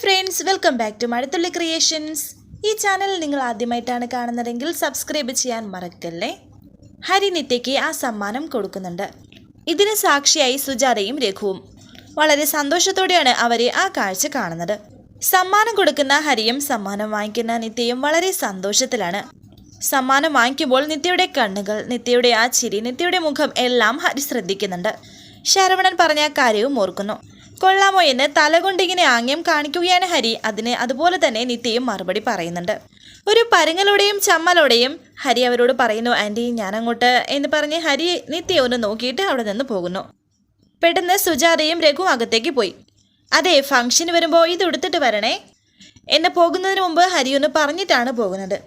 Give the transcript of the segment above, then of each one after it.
Friends welcome back to Mazhathulli creations ഈ channel നിങ്ങൾ ആദ്യമായിട്ടാണ് കാണുന്നതെങ്കിൽ സബ്സ്ക്രൈബ് ചെയ്യാൻ മറക്കല്ലേ? ഹരിനിത്യയ്ക്ക് ആ സമ്മാനം കൊടുക്കുന്നുണ്ട്. ഇതിന് സാക്ഷിയായി സുജാതയും രഘുവും. വളരെ സന്തോഷത്തോടെയാണ് അവരെ ആ കാഴ്ച കാണുന്നത്. സമ്മാനം കൊടുക്കുന്ന ഹരിയും സമ്മാനം വാങ്ങിക്കുന്ന നിത്യയും വളരെ സന്തോഷത്തിലാണ്. സമ്മാനം വാങ്ങിക്കുമ്പോൾ നിത്യയുടെ കണ്ണുകൾ നിത്യയുടെ ആ ചിരി നിത്യയുടെ മുഖം എല്ലാം ഹരി ശ്രദ്ധിക്കുന്നുണ്ട്. ശരവണൻ പറഞ്ഞ കാര്യവും ഓർക്കുന്നു. കൊള്ളാമോ എന്ന് തലകൊണ്ടിങ്ങനെ ആംഗ്യം കാണിക്കുകയാണ് ഹരി. അതിന് അതുപോലെ തന്നെ നിത്യയും മറുപടി പറയുന്നുണ്ട്. ഒരു പരുങ്ങലോടെയും ചമ്മലോടെയും ഹരി അവരോട് പറയുന്നു ആന്റി ഞാനങ്ങോട്ട് എന്ന് പറഞ്ഞ് ഹരി നിത്യ ഒന്ന് നോക്കിയിട്ട് അവിടെ നിന്ന് പോകുന്നു. പെട്ടെന്ന് സുജാതയും രഘു അകത്തേക്ക് പോയി. അതെ ഫംഗ്ഷന് വരുമ്പോൾ ഇത് എടുത്തിട്ട് വരണേ എന്നെ പോകുന്നതിന് മുമ്പ് ഹരി ഒന്ന് പറഞ്ഞിട്ടാണ് പോകുന്നത്.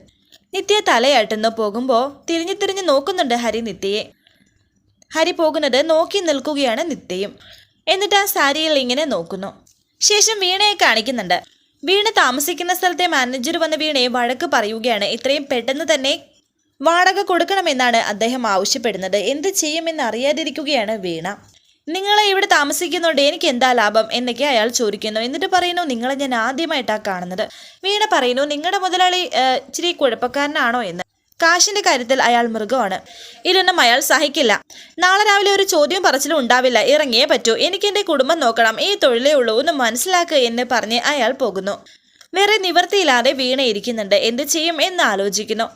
നിത്യ തലയാട്ടുന്നു. പോകുമ്പോൾ തിരിഞ്ഞു തിരിഞ്ഞ് നോക്കുന്നുണ്ട് ഹരി നിത്യയെ. ഹരി പോകുന്നത് നോക്കി നിൽക്കുകയാണ് നിത്യയും. എന്നിട്ട് ആ സാരിയിൽ ഇങ്ങനെ നോക്കുന്നു. ശേഷം വീണയെ കാണിക്കുന്നുണ്ട്. വീണ താമസിക്കുന്ന സ്ഥലത്തെ മാനേജർ വന്ന വീണയെ വഴക്ക് പറയുകയാണ്. ഇത്രയും പെട്ടെന്ന് തന്നെ വാടക കൊടുക്കണമെന്നാണ് അദ്ദേഹം ആവശ്യപ്പെടുന്നത്. എന്ത് ചെയ്യുമെന്ന് അറിയാതിരിക്കുകയാണ് വീണ. നിങ്ങളെ ഇവിടെ താമസിക്കുന്നുണ്ട് എനിക്ക് എന്താ ലാഭം? എന്നൊക്കെ അയാൾ ചോദിക്കുന്നു. എന്നിട്ട് പറയുന്നു നിങ്ങളെ ഞാൻ ആദ്യമായിട്ടാണ് കാണുന്നത്. വീണ പറയുന്നു നിങ്ങളുടെ മുതലാളി ഇച്ചിരി കുഴപ്പക്കാരനാണോ എന്ന്? കാശിന്റെ കാര്യത്തിൽ അയാൾ മൃഗമാണ്. ഇതൊന്നും അയാൾ സഹിക്കില്ല. നാളെ രാവിലെ ഒരു ചോദ്യം പറച്ചിലും ഉണ്ടാവില്ല. ഇറങ്ങിയേ പറ്റൂ. എനിക്ക് എന്റെ കുടുംബം നോക്കണം. ഈ തൊഴിലേ ഉള്ളൂ. ഒന്ന് മനസ്സിലാക്കുക എന്ന് പറഞ്ഞ് അയാൾ പോകുന്നു. വേറെ നിവർത്തിയില്ലാതെ വീണ ഇരിക്കുന്നുണ്ട് എന്ത് ചെയ്യും എന്ന് ആലോചിക്കുന്നു.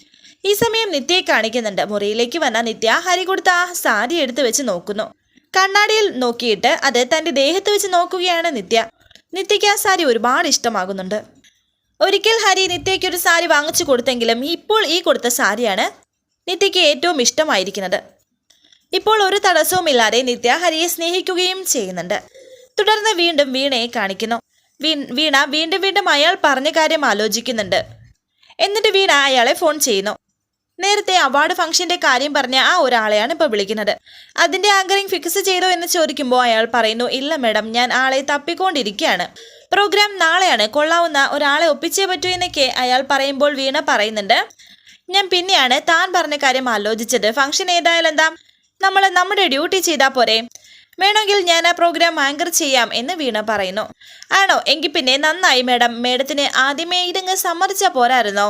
ഈ സമയം നിത്യയെ കാണിക്കുന്നുണ്ട്. മുറിയിലേക്ക് വന്ന നിത്യ ഹരി കൊടുത്ത ആ സാരി എടുത്തു വെച്ച് നോക്കുന്നു. കണ്ണാടിയിൽ നോക്കിയിട്ട് അത് തന്റെ ദേഹത്ത് വെച്ച് നോക്കുകയാണ് നിത്യ. നിത്യയ്ക്ക് ആ സാരി ഒരുപാട് ഇഷ്ടമാകുന്നുണ്ട്. ഒരിക്കൽ ഹരി നിത്യയ്ക്ക് ഒരു സാരി വാങ്ങിച്ചു കൊടുത്തെങ്കിലും ഇപ്പോൾ ഈ കൊടുത്ത സാരിയാണ് നിത്യയ്ക്ക് ഏറ്റവും ഇഷ്ടമായിരിക്കുന്നത്. ഇപ്പോൾ ഒരു തടസ്സവുമില്ലാതെ നിത്യ ഹരിയെ സ്നേഹിക്കുകയും ചെയ്യുന്നുണ്ട്. തുടർന്ന് വീണ്ടും വീണയെ കാണിക്കുന്നു. വീണ വീണ്ടും വീണ്ടും അയാൾ പറഞ്ഞ കാര്യം ആലോചിക്കുന്നുണ്ട്. എന്നിട്ട് വീണ അയാളെ ഫോൺ ചെയ്യുന്നു. നേരത്തെ അവാർഡ് ഫംഗ്ഷന്റെ കാര്യം പറഞ്ഞ ആ ഒരാളെയാണ് ഇപ്പോൾ വിളിക്കുന്നത്. അതിന്റെ ആങ്കറിംഗ് ഫിക്സ് ചെയ്തോ എന്ന് ചോദിക്കുമ്പോൾ അയാൾ പറയുന്നു ഇല്ല മാഡം ഞാൻ ആളെ തപ്പിക്കൊണ്ടിരിക്കുകയാണ്. പ്രോഗ്രാം നാളെയാണ്. കൊള്ളാവുന്ന ഒരാളെ ഒപ്പിച്ചേ പറ്റൂ എന്നൊക്കെ അയാൾ പറയുമ്പോൾ വീണ പറയുന്നുണ്ട്. ഞാൻ പിന്നെയാണ് താൻ പറഞ്ഞ കാര്യം ആലോചിച്ചത്. ഫംഗ്ഷൻ ഏതായാലും എന്താ? നമ്മൾ നമ്മുടെ ഡ്യൂട്ടി ചെയ്താൽ പോരെ. വേണമെങ്കിൽ ഞാൻ ആ പ്രോഗ്രാം ആങ്കർ ചെയ്യാം എന്ന് വീണ പറയുന്നു. ആണോ? എങ്കിൽ പിന്നെ നന്നായി മേഡം. മേഡത്തിന് ആദ്യമേ ഇതങ്ങ് സമ്മതിച്ചാൽ പോരായിരുന്നോ?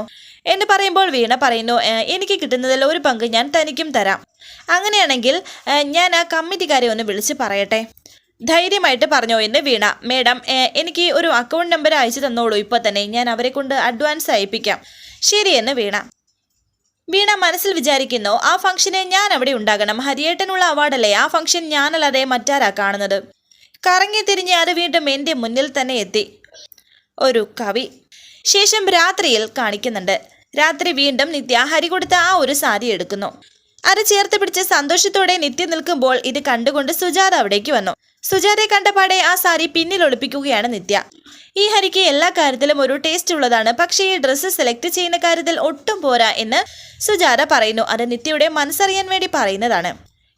എന്ന് പറയുമ്പോൾ വീണ പറയുന്നു എനിക്ക് കിട്ടുന്നതിൽ ഒരു പങ്ക് ഞാൻ തനിക്കും തരാം. അങ്ങനെയാണെങ്കിൽ ഞാൻ ആ കമ്മിറ്റിക്കാരെ ഒന്ന് വിളിച്ച് പറയട്ടെ. ധൈര്യമായിട്ട് പറഞ്ഞോ എന്ന് വീണ. മേഡം എനിക്ക് ഒരു അക്കൗണ്ട് നമ്പർ അയച്ചു തന്നോളൂ. ഇപ്പോൾ തന്നെ ഞാൻ അവരെ കൊണ്ട് അഡ്വാൻസ് അയപ്പിക്കാം. ശരിയെന്ന് വീണ. വീണ മനസ്സിൽ വിചാരിക്കുന്നു ആ ഫംഗ്ഷന് ഞാൻ അവിടെ ഉണ്ടാകണം. ഹരിയേട്ടനുള്ള അവാർഡല്ലേ ആ ഫംഗ്ഷൻ ഞാനല്ലാതെ മറ്റാരാ കാണുന്നത്? കറങ്ങി തിരിഞ്ഞ് അത് വീണ്ടും എന്റെ മുന്നിൽ തന്നെ എത്തി. ഒരു കവി. ശേഷം രാത്രിയിൽ കാണിക്കുന്നുണ്ട്. രാത്രി വീണ്ടും നിത്യ ഹരി കൊടുത്ത ആ ഒരു സാരി എടുക്കുന്നു. അത് ചേർത്ത് പിടിച്ച് സന്തോഷത്തോടെ നിത്യ നിൽക്കുമ്പോൾ ഇത് കണ്ടുകൊണ്ട് സുജാത അവിടേക്ക് വന്നു. സുജാതയെ കണ്ടപാടെ ആ സാരി പിന്നിൽ ഒളിപ്പിക്കുകയാണ് നിത്യ. ഈ ഹരിക്ക് എല്ലാ കാര്യത്തിലും ഒരു ടേസ്റ്റ് ഉള്ളതാണ്. പക്ഷേ ഈ ഡ്രസ്സ് സെലക്ട് ചെയ്യുന്ന കാര്യത്തിൽ ഒട്ടും പോരാ എന്ന് സുജാത പറയുന്നു. അത് നിത്യയുടെ മനസ്സറിയാൻ വേണ്ടി പറയുന്നതാണ്.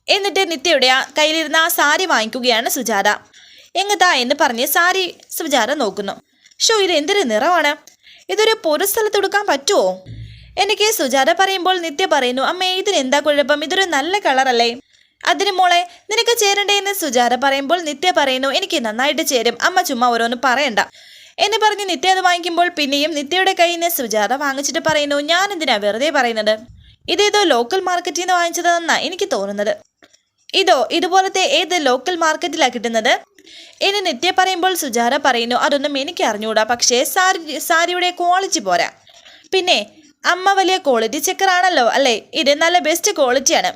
എന്നിട്ട് നിത്യയുടെ ആ കയ്യിലിരുന്ന ആ സാരി വാങ്ങിക്കുകയാണ് സുജാത. എങ്ങതാ എന്ന് പറഞ്ഞ് സാരി സുജാത നോക്കുന്നു. ഷോ ഇത് എന്തൊരു നിറമാണ്? ഇതൊരു പൊതു സ്ഥലത്ത് കൊടുക്കാൻ പറ്റുമോ എനിക്ക് സുജാത പറയുമ്പോൾ നിത്യ പറയുന്നു അമ്മേ ഇതിന് എന്താ കുഴപ്പം? ഇതൊരു നല്ല കളറല്ലേ അതിന് മോളെ നിനക്ക് ചേരണ്ടേ എന്ന് സുജാത പറയുമ്പോൾ നിത്യ പറയുന്നു എനിക്ക് നന്നായിട്ട് ചേരും. അമ്മ ചുമ്മാ ഓരോന്ന് പറയണ്ട. എന്ന് പറഞ്ഞ് നിത്യ അത് വാങ്ങിക്കുമ്പോൾ പിന്നെയും നിത്യയുടെ കയ്യിൽ നിന്ന് സുജാത വാങ്ങിച്ചിട്ട് പറയുന്നു ഞാൻ എന്തിനാ വെറുതെ പറയുന്നത്? ഇതേതോ ലോക്കൽ മാർക്കറ്റിൽ നിന്ന് വാങ്ങിച്ചതെന്നാ എനിക്ക് തോന്നുന്നത്. ഇതോ ഇതുപോലത്തെ ഏത് ലോക്കൽ മാർക്കറ്റിലാണ് കിട്ടുന്നത്? ഇനി നിത്യ പറയുമ്പോൾ സുജാത പറയുന്നു അതൊന്നും എനിക്ക് അറിഞ്ഞുകൂടാ പക്ഷേ സാരി സാരിയുടെ ക്വാളിറ്റി പോരാ. പിന്നെ അമ്മ വലിയ ക്വാളിറ്റി ചെക്കറാണല്ലോ അല്ലേ? ഇത് നല്ല ബെസ്റ്റ് ക്വാളിറ്റിയാണ്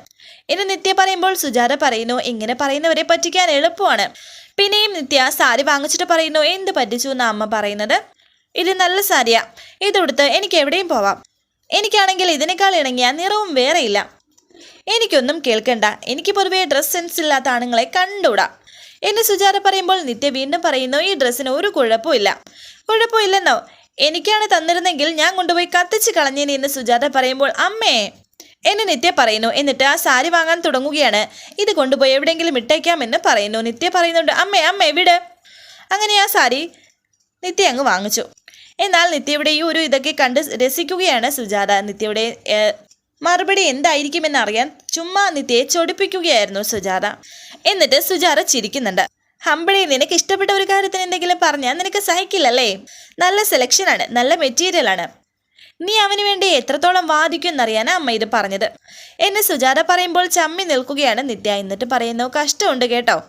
ഇനി നിത്യ പറയുമ്പോൾ സുജാത പറയുന്നു ഇങ്ങനെ പറയുന്നവരെ പറ്റിക്കാൻ എളുപ്പമാണ്. പിന്നെയും നിത്യ സാരി വാങ്ങിച്ചിട്ട് പറയുന്നു എന്ത് പറ്റിച്ചു എന്ന് അമ്മ പറയുന്നത്? ഇത് നല്ല സാരിയാ. ഇതെടുത്ത് എനിക്ക് എവിടെയും പോവാം. എനിക്കാണെങ്കിൽ ഇതിനേക്കാൾ ഇണങ്ങിയ നിറവും വേറെയില്ല എനിക്കൊന്നും കേൾക്കണ്ട. എനിക്ക് പൊതുവേ ഡ്രസ് സെൻസ് ഇല്ലാത്ത ആണുങ്ങളെ കണ്ടൂടാ. എന്ന് സുജാത പറയുമ്പോൾ നിത്യ വീണ്ടും പറയുന്നു ഈ ഡ്രസ്സിന് ഒരു കുഴപ്പമില്ല കുഴപ്പമില്ലെന്നോ എനിക്കാണ് തന്നിരുന്നെങ്കിൽ ഞാൻ കൊണ്ടുപോയി കത്തിച്ച് കളഞ്ഞേനെ എന്ന് സുജാത പറയുമ്പോൾ അമ്മേ എന്ന് നിത്യ പറയുന്നു. എന്നിട്ട് ആ സാരി വാങ്ങാൻ തുടങ്ങുകയാണ്. ഇത് കൊണ്ടുപോയി എവിടെയെങ്കിലും ഇട്ടേക്കാമെന്ന് പറയുന്നു. നിത്യ പറയുന്നുണ്ട് അമ്മേ അമ്മ വിട്. അങ്ങനെ ആ സാരി നിത്യ അങ്ങ് വാങ്ങിച്ചു. എന്നാൽ നിത്യയുടെ ഈ ഒരു ഇതൊക്കെ കണ്ട് രസിക്കുകയാണ് സുജാത. നിത്യയുടെ മറുപടി എന്തായിരിക്കുമെന്ന് അറിയാൻ ചുമ്മാ നിത്യയെ ചൊടിപ്പിക്കുകയായിരുന്നു സുജാത. എന്നിട്ട് സുജാത ചിരിക്കുന്നുണ്ട്. ഹമ്പിളി നിനക്ക് ഇഷ്ടപ്പെട്ട ഒരു കാര്യത്തിന് എന്തെങ്കിലും പറഞ്ഞാൽ നിനക്ക് സഹിക്കില്ലല്ലേ? നല്ല സെലക്ഷനാണ് നല്ല മെറ്റീരിയലാണ് നീ അവന് വേണ്ടി എത്രത്തോളം വാദിക്കുമെന്നറിയാനാ അമ്മ ഇത് പറഞ്ഞത്. എന്നെ സുജാത പറയുമ്പോൾ ചമ്മി നിൽക്കുകയാണ് നിത്യ. എന്നിട്ട് പറയുന്നു കഷ്ടമുണ്ട് കേട്ടോ.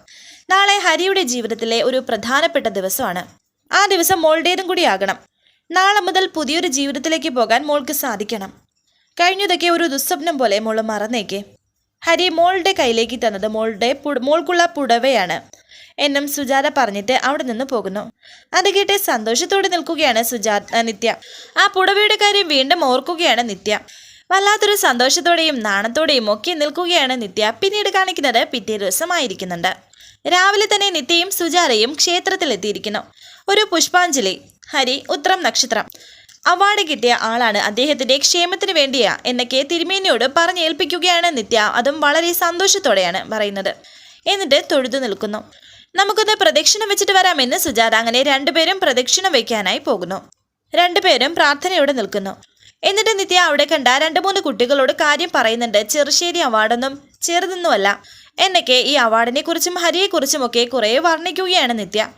നാളെ ഹരിയുടെ ജീവിതത്തിലെ ഒരു പ്രധാനപ്പെട്ട ദിവസമാണ്. ആ ദിവസം മോളുടേതും കൂടി ആകണം. നാളെ മുതൽ പുതിയൊരു ജീവിതത്തിലേക്ക് പോകാൻ മോൾക്ക് സാധിക്കണം. കഴിഞ്ഞതൊക്കെ ഒരു ദുസ്വപ്നം പോലെ മോൾ മറന്നേക്കേ. ഹരി മോളുടെ കയ്യിലേക്ക് തന്നത് മോളുടെ മോൾക്കുള്ള പുടവയാണ്. എന്നും സുജാത പറഞ്ഞിട്ട് അവിടെ നിന്ന് പോകുന്നു. അത് കേട്ട് സന്തോഷത്തോടെ നിൽക്കുകയാണ് സുജാത നിത്യ. ആ പുടവയുടെ കാര്യം വീണ്ടും ഓർക്കുകയാണ് നിത്യ. വല്ലാത്തൊരു സന്തോഷത്തോടെയും നാണത്തോടെയും ഒക്കെ നിൽക്കുകയാണ് നിത്യ. പിന്നീട് കാണിക്കുന്നത് പിറ്റേ ദിവസമായിരിക്കുന്നുണ്ട്. രാവിലെ തന്നെ നിത്യയും സുജാതയും ക്ഷേത്രത്തിലെത്തിയിരിക്കുന്നു. ഒരു പുഷ്പാഞ്ജലി. ഹരി ഉത്രം നക്ഷത്രം. അവാർഡ് കിട്ടിയ ആളാണ് അദ്ദേഹത്തിന്റെ ക്ഷേമത്തിന് വേണ്ടിയാ എന്നൊക്കെ തിരുമേനിയോട് പറഞ്ഞേൽപ്പിക്കുകയാണ് നിത്യ. അതും വളരെ സന്തോഷത്തോടെയാണ് പറയുന്നത്. എന്നിട്ട് തൊഴുതു നിൽക്കുന്നു. നമുക്കൊന്ന് പ്രദക്ഷിണം വെച്ചിട്ട് വരാമെന്ന് സുജാത അങ്ങനെ രണ്ടുപേരും പ്രദക്ഷിണം വയ്ക്കാനായി പോകുന്നു. രണ്ടുപേരും പ്രാർത്ഥനയോടെ നിൽക്കുന്നു. എന്നിട്ട് നിത്യ അവിടെ കണ്ട രണ്ട് മൂന്ന് കുട്ടികളോട് കാര്യം പറയുന്നുണ്ട്. ചെറുശ്ശേരി അവാർഡൊന്നും ചെറുതൊന്നുമല്ല എന്നൊക്കെ ഈ അവാർഡിനെ കുറിച്ചും ഹരിയെക്കുറിച്ചും ഒക്കെ കുറേ വർണിക്കുകയാണ് നിത്യ.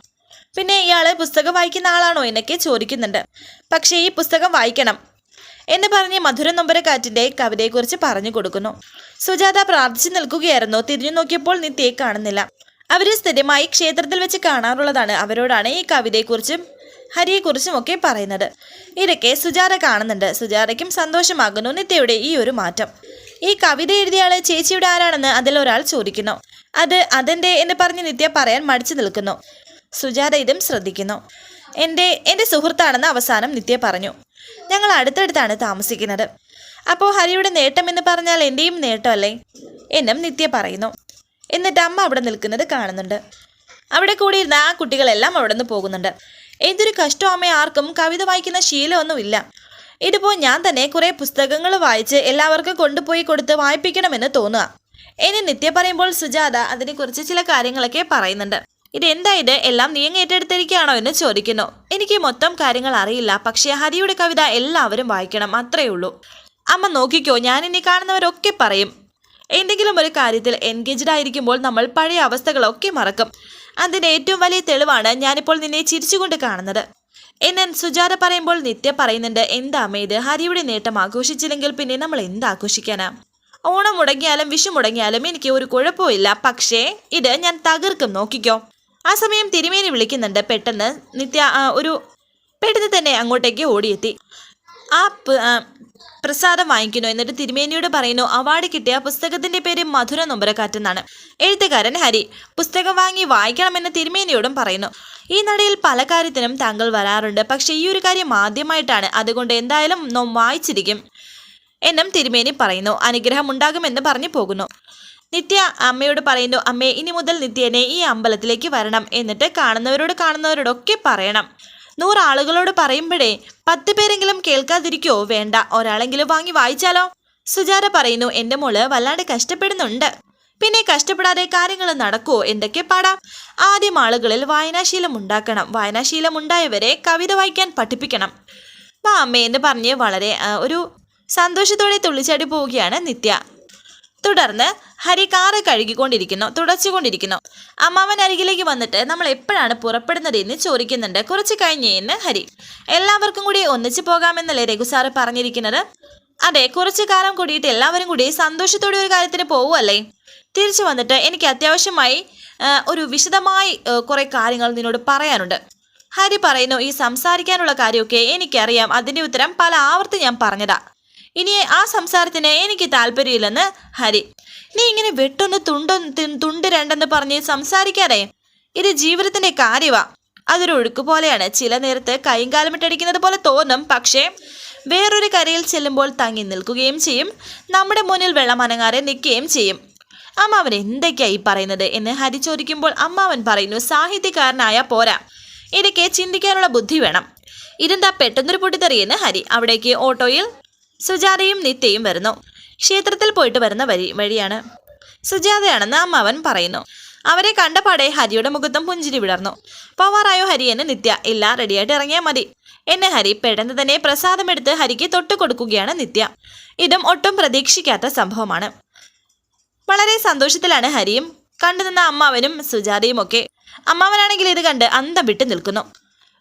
പിന്നെ ഇയാൾ പുസ്തകം വായിക്കുന്ന ആളാണോ എന്നൊക്കെ ചോദിക്കുന്നുണ്ട്. പക്ഷേ ഈ പുസ്തകം വായിക്കണം എന്ന് പറഞ്ഞ് മധുര നൊമ്പരക്കാറ്റിന്റെ കവിതയെക്കുറിച്ച് പറഞ്ഞു കൊടുക്കുന്നു. സുജാത പ്രാർത്ഥിച്ചു നിൽക്കുകയായിരുന്നു. തിരിഞ്ഞു നോക്കിയപ്പോൾ നിത്യയെ കാണുന്നില്ല. അവർ സ്ഥിരമായി ക്ഷേത്രത്തിൽ വെച്ച് കാണാറുള്ളതാണ്. അവരോടാണ് ഈ കവിതയെക്കുറിച്ചും ഹരിയെക്കുറിച്ചും ഒക്കെ പറയുന്നത്. ഇതൊക്കെ സുജാത കാണുന്നുണ്ട്. സുജാതയ്ക്കും സന്തോഷമാകുന്നു നിത്യയുടെ ഈ ഒരു മാറ്റം. ഈ കവിത എഴുതിയാൾ ചേച്ചിയുടെ ആരാണെന്ന് ഒരാൾ ചോദിക്കുന്നു. അത് അതെന്റെ എന്ന് പറഞ്ഞ് നിത്യ പറയാൻ മടിച്ചു നിൽക്കുന്നു. സുജാത ഇതും ശ്രദ്ധിക്കുന്നു. എന്റെ എന്റെ സുഹൃത്താണെന്ന് അവസാനം നിത്യ പറഞ്ഞു. ഞങ്ങൾ അടുത്തടുത്താണ് താമസിക്കുന്നത്. അപ്പോൾ ഹരിയുടെ നേട്ടം എന്ന് പറഞ്ഞാൽ എന്റെയും നേട്ടമല്ലേ എന്നും നിത്യ പറയുന്നു. എന്നിട്ട് അമ്മ അവിടെ നിൽക്കുന്നത് കാണുന്നുണ്ട്. അവിടെ കൂടി കൂടിയിരുന്ന ആ കുട്ടികളെല്ലാം അവിടെ നിന്ന് പോകുന്നുണ്ട്. എന്തൊരു കഷ്ടം അമ്മ ആർക്കും കവിത വായിക്കുന്ന ശീലമൊന്നുമില്ല. ഇതിപ്പോൾ ഞാൻ തന്നെ കുറേ പുസ്തകങ്ങൾ വായിച്ച് എല്ലാവർക്കും കൊണ്ടുപോയി കൊടുത്ത് വായിപ്പിക്കണമെന്ന് തോന്നുക. ഇനി നിത്യ പറയുമ്പോൾ സുജാത അതിനെക്കുറിച്ച് ചില കാര്യങ്ങളൊക്കെ പറയുന്നുണ്ട്. ഇതെന്താ ഇത്? എല്ലാം നീ ഏറ്റെടുത്തിരിക്കുകയാണോ എന്ന് ചോദിക്കുന്നു. എനിക്ക് മൊത്തം കാര്യങ്ങൾ അറിയില്ല. പക്ഷേ ഹരിയുടെ കവിത എല്ലാവരും വായിക്കണം അത്രയേ ഉള്ളൂ. അമ്മ നോക്കിക്കോ ഞാൻ ഇനി കാണുന്നവരൊക്കെ പറയും. എന്തെങ്കിലും ഒരു കാര്യത്തിൽ എൻഗേജ്ഡ് ആയിരിക്കുമ്പോൾ നമ്മൾ പഴയ അവസ്ഥകളൊക്കെ മറക്കും. അതിന്റെ ഏറ്റവും വലിയ തെളിവാണ് ഞാനിപ്പോൾ നിന്നെ ചിരിച്ചുകൊണ്ട് കാണുന്നത്. എന്നെ സുജാത പറയുമ്പോൾ നിത്യ പറയുന്നുണ്ട് എന്താമേ ഇത്? ഹരിയുടെ നേട്ടം ആഘോഷിച്ചില്ലെങ്കിൽ പിന്നെ നമ്മൾ എന്താഘോഷിക്കാനാ? ഓണം മുടങ്ങിയാലും വിഷു മുടങ്ങിയാലും എനിക്ക് ഒരു കുഴപ്പമില്ല പക്ഷേ ഇത് ഞാൻ തകർക്കും. നോക്കിക്കോ. ആ സമയം തിരുമേനി വിളിക്കുന്നുണ്ട്. പെട്ടെന്ന് നിത്യ ഒരു പെട്ടെന്ന് തന്നെ അങ്ങോട്ടേക്ക് ഓടിയെത്തി. ആ, പ്രസാദം വാങ്ങിക്കുന്നു. എന്നിട്ട് തിരുമേനിയോട് പറയുന്നു അവാർഡ് കിട്ടിയ പുസ്തകത്തിന്റെ പേര് മധുര നൊമ്പരക്കാറ്റെന്നാണ്. എഴുത്തുകാരൻ ഹരി പുസ്തകം വാങ്ങി വായിക്കണമെന്ന് തിരുമേനിയോടും പറയുന്നു. ഈ നടയിൽ പല കാര്യത്തിനും താങ്കൾ വരാറുണ്ട്. പക്ഷെ ഈ ഒരു കാര്യം ആദ്യമായിട്ടാണ്. അതുകൊണ്ട് എന്തായാലും നോം വായിച്ചിരിക്കും എന്നും തിരുമേനി പറയുന്നു. അനുഗ്രഹം ഉണ്ടാകുമെന്ന് പറഞ്ഞു പോകുന്നു. നിത്യ അമ്മയോട് പറയുന്നു അമ്മേ ഇനി മുതൽ നിത്യനെ ഈ അമ്പലത്തിലേക്ക് വരണം. എന്നിട്ട് കാണുന്നവരോട് കാണുന്നവരോടൊക്കെ പറയണം. നൂറ് ആളുകളോട് പറയുമ്പോഴേ പത്ത് പേരെങ്കിലും കേൾക്കാതിരിക്കോ? വേണ്ട. ഒരാളെങ്കിലും വാങ്ങി വായിച്ചാലോ? സുജാത പറയുന്നു എന്റെ മോൾ വല്ലാണ്ട് കഷ്ടപ്പെടുന്നുണ്ട്. പിന്നെ കഷ്ടപ്പെടാതെ കാര്യങ്ങൾ നടക്കുവോ എന്തൊക്കെ പാടാം? ആദ്യം ആളുകളിൽ വായനാശീലം ഉണ്ടാക്കണം. വായനാശീലം ഉണ്ടായവരെ കവിത വായിക്കാൻ പഠിപ്പിക്കണം. വാ എന്ന് പറഞ്ഞ് വളരെ ഒരു സന്തോഷത്തോടെ തുള്ളിച്ചാടി പോവുകയാണ് നിത്യ. തുടർന്ന് ഹരി കാറ് കഴുകിക്കൊണ്ടിരിക്കുന്നു തുടച്ചുകൊണ്ടിരിക്കുന്നു. അമ്മാവൻ അരികിലേക്ക് വന്നിട്ട് നമ്മൾ എപ്പോഴാണ് പുറപ്പെടുന്നത് എന്ന് ചോദിക്കുന്നുണ്ട്. കുറച്ച് കഴിഞ്ഞ് എന്ന് ഹരി. എല്ലാവർക്കും കൂടി ഒന്നിച്ചു പോകാമെന്നല്ലേ രഘു സാറ് പറഞ്ഞിരിക്കുന്നത്? അതെ കുറച്ചു കാലം കൂടിയിട്ട് എല്ലാവരും കൂടി സന്തോഷത്തോടെ ഒരു കാര്യത്തിന് പോവുമല്ലേ തിരിച്ചു വന്നിട്ട് എനിക്ക് അത്യാവശ്യമായി ഒരു വിശദമായി കുറേ കാര്യങ്ങൾ നിന്നോട് പറയാനുണ്ട്. ഹരി പറയുന്നു ഈ സംസാരിക്കാനുള്ള കാര്യമൊക്കെ എനിക്കറിയാം. അതിന്റെ ഉത്തരം പല ആവർത്തി ഞാൻ പറഞ്ഞതാ. ഇനി ആ സംസാരത്തിന് എനിക്ക് താല്പര്യമില്ലെന്ന് ഹരി. നീ ഇങ്ങനെ വെട്ടൊന്ന് തുണ്ടൊന്ന് തി- തുണ്ട് രണ്ടെന്ന് പറഞ്ഞ് സംസാരിക്കാറേ ഇത് ജീവിതത്തിന്റെ കാര്യവാ. അതൊരു ഒഴുക്ക് പോലെയാണ്. ചില നേരത്ത് കൈയും ഇട്ടടിക്കുന്നത് പോലെ തോന്നും. പക്ഷേ വേറൊരു കരയിൽ ചെല്ലുമ്പോൾ തങ്ങി നിൽക്കുകയും ചെയ്യും. നമ്മുടെ മുന്നിൽ വെള്ളം അനങ്ങാതെ നിൽക്കുകയും ചെയ്യും. അമ്മാവൻ എന്തൊക്കെയാ ഈ പറയുന്നത്? എന്ന് ഹരി ചോദിക്കുമ്പോൾ അമ്മാവൻ പറയുന്നു സാഹിത്യകാരനായ പോരാ. ഇടയ്ക്ക് ചിന്തിക്കാനുള്ള ബുദ്ധി വേണം. ഇതെന്താ പെട്ടെന്നൊരു പൊട്ടിത്തെറിയെന്ന് ഹരി. അവിടേക്ക് ഓട്ടോയിൽ സുജാതയും നിത്യയും വരുന്നു. ക്ഷേത്രത്തിൽ പോയിട്ട് വരുന്ന വഴി വഴിയാണ്. സുജാതയാണെന്ന് അമ്മാവൻ പറയുന്നു. അവരെ കണ്ടപാടെ ഹരിയുടെ മുഖത്തും പുഞ്ചിരി വിടർന്നു. പോവാറായോ ഹരി? എന്ന് നിത്യ ഇല്ല റെഡിയായിട്ട് ഇറങ്ങിയാൽ മതി. എന്നെ ഹരി പെട്ടെന്ന് തന്നെ പ്രസാദമെടുത്ത് ഹരിക്ക് തൊട്ട് കൊടുക്കുകയാണ് നിത്യ. ഇതും ഒട്ടും പ്രതീക്ഷിക്കാത്ത സംഭവമാണ്. വളരെ സന്തോഷത്തിലാണ് ഹരിയും. കണ്ടുനിന്ന അമ്മാവനും സുജാതയും ഒക്കെ അമ്മാവനാണെങ്കിൽ ഇത് കണ്ട് അന്തം വിട്ട് നിൽക്കുന്നു.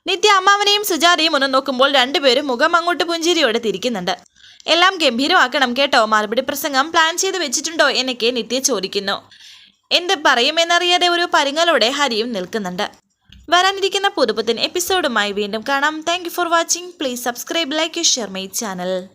നിത്യ അമ്മാവനെയും സുജാതയും ഒന്ന് നോക്കുമ്പോൾ രണ്ടുപേരും മുഖം അങ്ങോട്ട് പുഞ്ചിരിയോടെ തിരിക്കുന്നുണ്ട്. എല്ലാം ഗംഭീരമാക്കണം കേട്ടോ. മറുപടി പ്രസംഗം പ്ലാൻ ചെയ്ത് വെച്ചിട്ടുണ്ടോ എന്നൊക്കെ നിത്യ ചോദിക്കുന്നു. എന്ത് പറയുമെന്നറിയാതെ ഒരു പരിങ്ങലോടെ ഹരിയും നിൽക്കുന്നുണ്ട്. വരാനിരിക്കുന്ന പുതുപുത്തൻ എപ്പിസോഡുമായി വീണ്ടും കാണാം. Thank for watching please subscribe like share my channel